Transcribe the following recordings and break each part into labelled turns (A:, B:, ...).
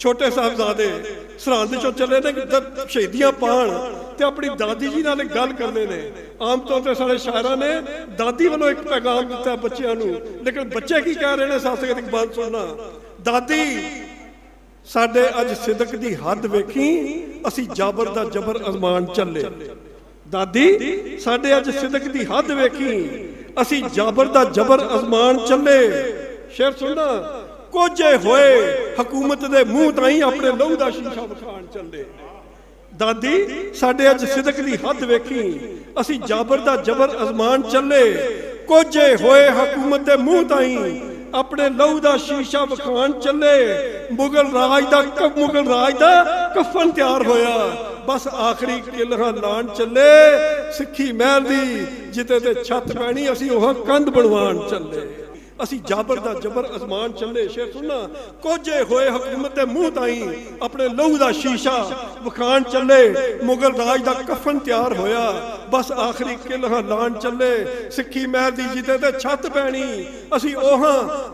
A: ਛੋਟੇ ਸਾਹਿਬਜ਼ਾਦੇ ਸਰਹੰਦ ਚੋਂ ਚੱਲੇ ਨੇ ਸ਼ਹੀਦੀਆਂ ਪਾਣ ਤੇ ਆਪਣੀ ਦਾਦੀ ਜੀ ਨਾਲ ਇੱਕ ਗੱਲ ਕਰਦੇ ਨੇ। ਆਮ ਤੌਰ ਤੇ ਸਾਡੇ ਸ਼ਾਇਰਾਂ ਨੇ ਦਾਦੀ ਵੱਲੋਂ ਇੱਕ ਪੈਗਾਮ ਦਿੱਤਾ ਬੱਚਿਆਂ ਨੂੰ, ਲੇਕਿਨ ਬੱਚੇ ਕੀ ਕਹਿ ਰਹੇ ਨੇ ਸਾਸਕ ਦੀ ਸੁਣਨਾ। ਦਾਦੀ, ਸਾਡੇ ਅੱਜ ਸਿਦਕ ਦੀ ਹੱਦ ਵੇਖੀ, ਅਸੀਂ ਜਾਬਰ ਦਾ ਜਬਰ ਅਜ਼ਮਾਨ ਚੱਲੇ। ਦਾਦੀ, ਸਾਡੇ ਅੱਜ ਸਿਦਕ ਦੀ ਹੱਦ ਵੇਖੀ, ਅਸੀਂ ਜਾਬਰ ਦਾ ਜਬਰ ਅਜ਼ਮਾਨ ਚੱਲੇ। ਸ਼ੇਰ ਸੁਣਨਾ। ਕੋਝੇ ਹੋਏ, ਹਕੂਮਤ ਦੇ ਮੂੰਹ ਤਾਈਂ ਆਪਣੇ ਲਹੂ ਦਾ ਸ਼ੀਸ਼ਾ ਵਿਖਾਣ ਚੱਲੇ। ਦਾਦੀ, ਸਾਡੇ ਅੱਜ ਸਿਦਕ ਦੀ ਹੱਦ ਵੇਖੀ। ਅਸੀਂ ਜਾਬਰ ਦਾ ਜਬਰ ਅਜ਼ਮਾਨ ਚੱਲੇ। ਕੋਝੇ ਹੋਏ, ਹਕੂਮਤ ਦੇ ਮੂੰਹ ਤਾਈਂ ਆਪਣੇ ਲਹੂ ਦਾ ਸ਼ੀਸ਼ਾ ਵਿਖਾਣ ਚੱਲੇ। ਮੁਗਲ ਰਾਜ ਦਾ ਮੁਗਲ ਰਾਜ ਦਾ ਕਫਨ ਤਿਆਰ ਹੋਇਆ। ਬਸ ਆਖਰੀ ਕਿਲਹਾ ਲਾਣ ਚੱਲੇ। ਸਿੱਖੀ ਮਹਿਲ ਦੀ ਜਿੱਤੇ ਤੇ ਛੱਤ ਪੈਣੀ, ਅਸੀਂ ਉਹ ਕੰਧ ਬਣਵਾਉਣ ਚੱਲੇ। ਅਸੀਂ ਜਾਬਰ ਦਾ ਜਬਰ ਅਜ਼ਮਾਨ ਚੱਲੇ, ਸ਼ੇਰ ਸੁਣਨਾ। ਕੋਝੇ ਹੋਏ ਹਕੂਮਤ ਦੇ ਮੂੰਹ ਤਾਈਂ ਆਪਣੇ ਲਹੂ ਦਾ ਸ਼ੀਸ਼ਾ ਵਿਖਾਣ ਚੱਲੇ। ਮੁਗਲ ਰਾਜ ਦਾ ਕਫਨ ਤਿਆਰ ਹੋਇਆ। ਬਸ ਆਖਰੀ ਕਿਲਹਾ ਲਾਣ ਚੱਲੇ। ਸਿੱਖੀ ਮਹਿਲ ਦੀ ਜਿੱਤੇ ਤੇ ਛੱਤ ਪੈਣੀ। ਅਸੀਂ ਉਹ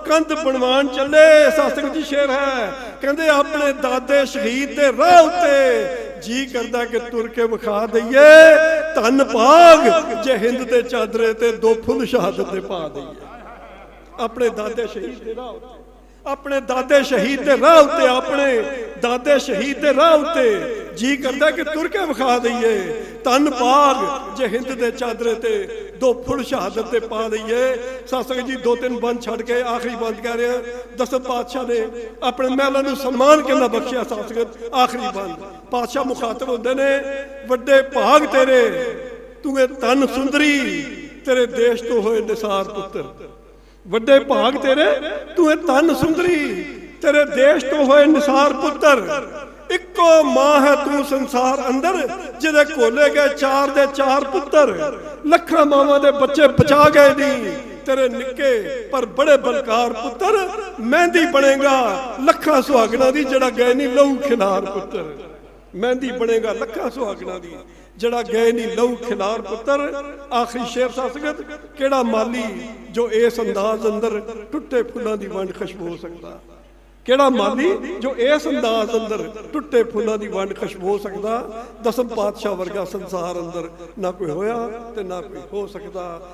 A: ਕੰਧ ਬਣਵਾਉਣ ਚੱਲੇ। ਸਾਸਤਕ ਜੀ, ਸ਼ੇਰ ਹੈ। ਕਹਿੰਦੇ ਆਪਣੇ ਦਾਦੇ ਸ਼ਹੀਦ ਦੇ ਰਾਹ ਉੱਤੇ ਜੀ ਕਰਦਾ ਕਿ ਤੁਰ ਕੇ ਵਿਖਾ ਦਈਏ। ਧੰਨ ਭਾਗ, ਜੇ ਹਿੰਦ ਤੇ ਚਾਦਰੇ ਤੇ ਦੋ ਫੁੱਲ ਸ਼ਹਾਦਤ ਤੇ ਪਾ ਦਈਏ। ਆਪਣੇ ਦਾਦੇ ਸ਼ਹੀਦ ਦੇ ਰਾਹ ਉੱਤੇ। ਆਪਣੇ ਦਾਦੇ ਸ਼ਹੀਦ ਦੇ ਰਾਹ ਉੱਤੇ, ਆਪਣੇ ਦਾਦੇ ਸ਼ਹੀਦ ਦੇ ਰਾਹ ਉੱਤੇ ਜੀ ਕਰਦਾ ਕਿ ਤੁਰ ਕੇ ਵਿਖਾ ਦਈਏ। ਤਨ ਪਾਗ ਜੇ ਹਿੰਦ ਦੇ ਚਾਦਰੇ ਤੇ ਦੋ ਫੁੱਲ ਸ਼ਹਾਦਤ ਤੇ ਪਾ ਦਈਏ। ਸਾਸਕ ਜੀ, ਦੋ ਤਿੰਨ ਬੰਦ ਛੱਡ ਕੇ ਆਖਰੀ ਬੰਦ ਕਹਿ ਰਿਹਾ। ਦਸਤ ਪਾਤਸ਼ਾਹ ਨੇ ਆਪਣੇ ਮਹਿਲਾਂ ਨੂੰ ਸਨਮਾਨ ਕਿੰਨਾ ਬਖਸ਼ਿਆ ਸਾਸਕ ਆਖਰੀ ਬੰਦ। ਪਾਤਸ਼ਾਹ ਮੁਖਾਤਬ ਹੁੰਦੇ ਨੇ। ਵੱਡੇ ਭਾਗ ਤੇਰੇ। ਤੂੰ ਇਹ ਤਨ ਸੁੰਦਰੀ। ਤੇਰੇ ਦੇਸ਼ ਤੋਂ ਹੋਏ ਨਿਸਾਰ ਪੁੱਤਰ। ਵੱਡੇ ਭਾਗ ਤੇਰੇ, ਤੂੰ ਇਹ ਤਨ ਸੁੰਦਰੀ, ਤੇਰੇ ਦੇਸ਼ ਤੋਂ ਹੋਏ ਨਿਸਾਰ ਪੁੱਤਰ। ਇੱਕੋ ਮਾਂ ਹੈ ਤੂੰ ਸੰਸਾਰ ਅੰਦਰ, ਜਿਹਦੇ ਕੋਲੇ ਗਏ ਚਾਰ ਦੇ ਚਾਰ ਪੁੱਤਰ। ਲੱਖਾਂ ਮਾਵਾਂ ਦੇ ਬੱਚੇ ਬਚਾ ਗਏ ਨਹੀਂ ਤੇਰੇ ਨਿੱਕੇ ਪਰ ਬੜੇ ਬਲਕਾਰ ਪੁੱਤਰ। ਮਹਿੰਦੀ ਬਣੇਗਾ, ਲੱਖਾਂ ਸੁਹਾਗਣਾ ਦੀ ਜਿਹੜਾ ਗਏ ਨਹੀਂ ਲਹੂ ਖਿਲਾਰ ਪੁੱਤਰ। ਮਹਿੰਦੀ ਬਣੇਗਾ ਲੱਖਾਂ ਸੁਹਾਗਣਾ ਦੀ, ਜਿਹੜਾ ਗਏ ਨਹੀਂ ਲਹੂ ਖਿਲਾਰ ਪੁੱਤਰ, ਆਖਰੀ ਸ਼ੇਰ ਸਾਸਗਤ ਕਿਹੜਾ ਮਾਲੀ ਜੋ ਇਸ ਅੰਦਾਜ਼ ਅੰਦਰ ਟੁੱਟੇ ਫੁੱਲਾਂ ਦੀ ਵੰਡ ਖੁਸ਼ਬੂ ਹੋ ਸਕਦਾ? ਕਿਹੜਾ ਮਾਲੀ ਜੋ ਇਸ ਅੰਦਾਜ਼ ਅੰਦਰ ਟੁੱਟੇ ਫੁੱਲਾਂ ਦੀ ਵੰਡ ਖੁਸ਼ਬੂ ਹੋ ਸਕਦਾ? ਦਸਮ ਪਾਤਸ਼ਾਹ ਵਰਗਾ ਸੰਸਾਰ ਅੰਦਰ ਨਾ ਕੋਈ ਹੋਇਆ ਤੇ ਨਾ ਕੋਈ ਹੋ ਸਕਦਾ।